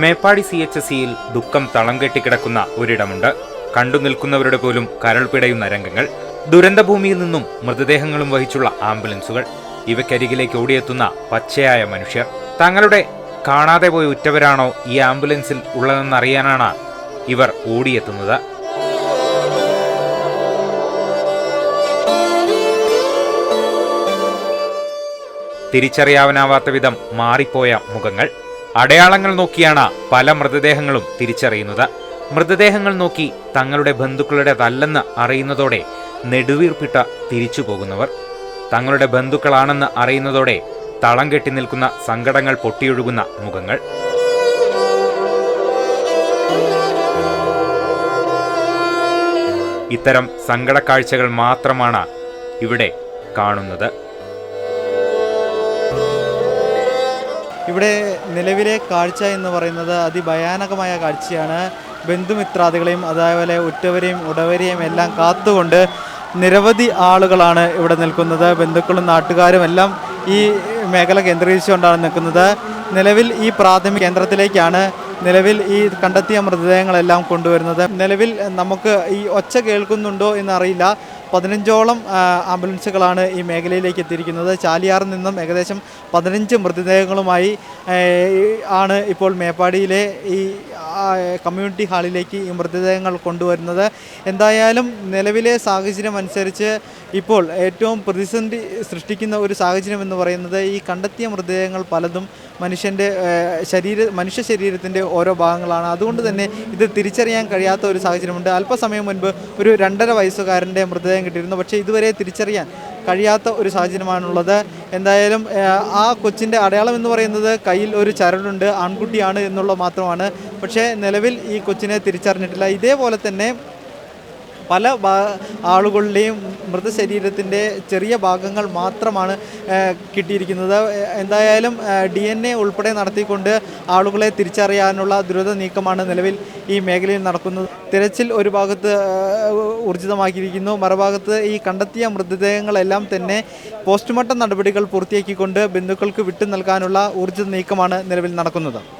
Meppadi C H സിയിൽ ദുഃഖം തളം കെട്ടിക്കിടക്കുന്ന ഒരിടമുണ്ട്. കണ്ടു നിൽക്കുന്നവരുടെ പോലും കരൾ പിടയുന്ന രംഗങ്ങൾ ദുരന്തഭൂമിയിൽ നിന്നും മൃതദേഹങ്ങളും വഹിച്ചുള്ള ആംബുലൻസുകൾ ഇവയ്ക്കരികിലേക്ക് ഓടിയെത്തുന്ന പച്ചയായ മനുഷ്യർ. തങ്ങളുടെ കാണാതെ പോയ ഉറ്റവരാണോ ഈ ആംബുലൻസിൽ ഉള്ളതെന്നറിയാനാണ് ഇവർ ഓടിയെത്തുന്നത്. തിരിച്ചറിയാവനാവാത്ത വിധം മാറിപ്പോയ മുഖങ്ങൾ അടയാളങ്ങൾ നോക്കിയാണ് പല മൃതദേഹങ്ങളും തിരിച്ചറിയുന്നത്. മൃതദേഹങ്ങൾ നോക്കി തങ്ങളുടെ ബന്ധുക്കളുടേതല്ലെന്ന് അറിയുന്നതോടെ നെടുവീർപ്പിട്ട തിരിച്ചു പോകുന്നവർ. തങ്ങളുടെ ബന്ധുക്കളാണെന്ന് അറിയുന്നതോടെ തളം കെട്ടി നിൽക്കുന്ന സങ്കടങ്ങൾ പൊട്ടിയൊഴുകുന്ന മുഖങ്ങൾ. ഇത്തരം സങ്കടക്കാഴ്ചകൾ മാത്രമാണ് ഇവിടെ കാണുന്നത്. ഇവിടെ നിലവിലെ കാഴ്ച എന്ന് പറയുന്നത് അതിഭയാനകമായ കാഴ്ചയാണ്. ബന്ധുമിത്രാദികളെയും അതേപോലെ ഉറ്റവരെയും ഉടവരെയും എല്ലാം കാത്തുകൊണ്ട് നിരവധി ആളുകളാണ് ഇവിടെ നിൽക്കുന്നത്. ബന്ധുക്കളും നാട്ടുകാരും എല്ലാം ഈ മേഖല കേന്ദ്രീകരിച്ചുകൊണ്ടാണ് നിൽക്കുന്നത്. നിലവിൽ ഈ പ്രാഥമിക കേന്ദ്രത്തിലേക്കാണ് നിലവിൽ ഈ കണ്ടെത്തിയ മൃതദേഹങ്ങളെല്ലാം കൊണ്ടുവരുന്നത്. നിലവിൽ നമുക്ക് ഈ ഒച്ച കേൾക്കുന്നുണ്ടോ എന്നറിയില്ല. പതിനഞ്ചോളം ആംബുലൻസുകളാണ് ഈ മേഖലയിലേക്ക് എത്തിയിരിക്കുന്നത്. ചാലിയാറിൽ നിന്നും ഏകദേശം പതിനഞ്ച് മൃതദേഹങ്ങളുമായി ആണ് ഇപ്പോൾ മേപ്പാടിയിലെ ഈ കമ്മ്യൂണിറ്റി ഹാളിലേക്ക് ഈ മൃതദേഹങ്ങൾ കൊണ്ടുവരുന്നത്. എന്തായാലും നിലവിലെ സാഹചര്യം അനുസരിച്ച് ഇപ്പോൾ ഏറ്റവും പ്രതിസന്ധി സൃഷ്ടിക്കുന്ന ഒരു സാഹചര്യം എന്ന് പറയുന്നത് ഈ കണ്ടെത്തിയ മൃതദേഹങ്ങൾ പലതും മനുഷ്യന്റെ ശരീര മനുഷ്യ ശരീരത്തിന്റെ ഓരോ ഭാഗങ്ങളാണ്. അതുകൊണ്ട് തന്നെ ഇത് തിരിച്ചറിയാൻ കഴിയാത്ത ഒരു സാഹചര്യമുണ്ട്. അല്പസമയം മുൻപ് ഒരു രണ്ടര വയസ്സുകാരന്റെ മൃതദേഹം കിട്ടിയിരുന്നു. പക്ഷേ ഇതുവരെ തിരിച്ചറിയാൻ കഴിയാത്ത ഒരു സാഹചര്യമാണുള്ളത്. എന്തായാലും ആ കൊച്ചിന്റെ അടയാളം എന്ന് പറയുന്നത് കയ്യിൽ ഒരു ചരടുണ്ട് ആൺകുട്ടിയാണ് എന്നുള്ളത് മാത്രമാണ്. പക്ഷേ നിലവിൽ ഈ കൊച്ചിനെ തിരിച്ചറിഞ്ഞിട്ടില്ല. ഇതേപോലെ തന്നെ പല ആളുകളുടെയും മൃതശരീരത്തിന്റെ ചെറിയ ഭാഗങ്ങൾ മാത്രമാണ് കിട്ടിയിരിക്കുന്നത്. എന്തായാലും ഡി എൻ എ ഉൾപ്പെടെ നടത്തിക്കൊണ്ട് ആളുകളെ തിരിച്ചറിയാനുള്ള ദ്രുത നീക്കമാണ് നിലവിൽ ഈ മേഖലയിൽ നടക്കുന്നത്. തിരച്ചിൽ ഒരു ഭാഗത്ത് ഊർജിതമാക്കിയിരിക്കുന്നു. മറുഭാഗത്ത് ഈ കണ്ടെത്തിയ മൃതദേഹങ്ങളെല്ലാം തന്നെ പോസ്റ്റ്മോർട്ടം നടപടികൾ പൂർത്തിയാക്കിക്കൊണ്ട് ബന്ധുക്കൾക്ക് വിട്ടു നൽകാനുള്ള ഊർജിത നീക്കമാണ് നിലവിൽ നടക്കുന്നത്.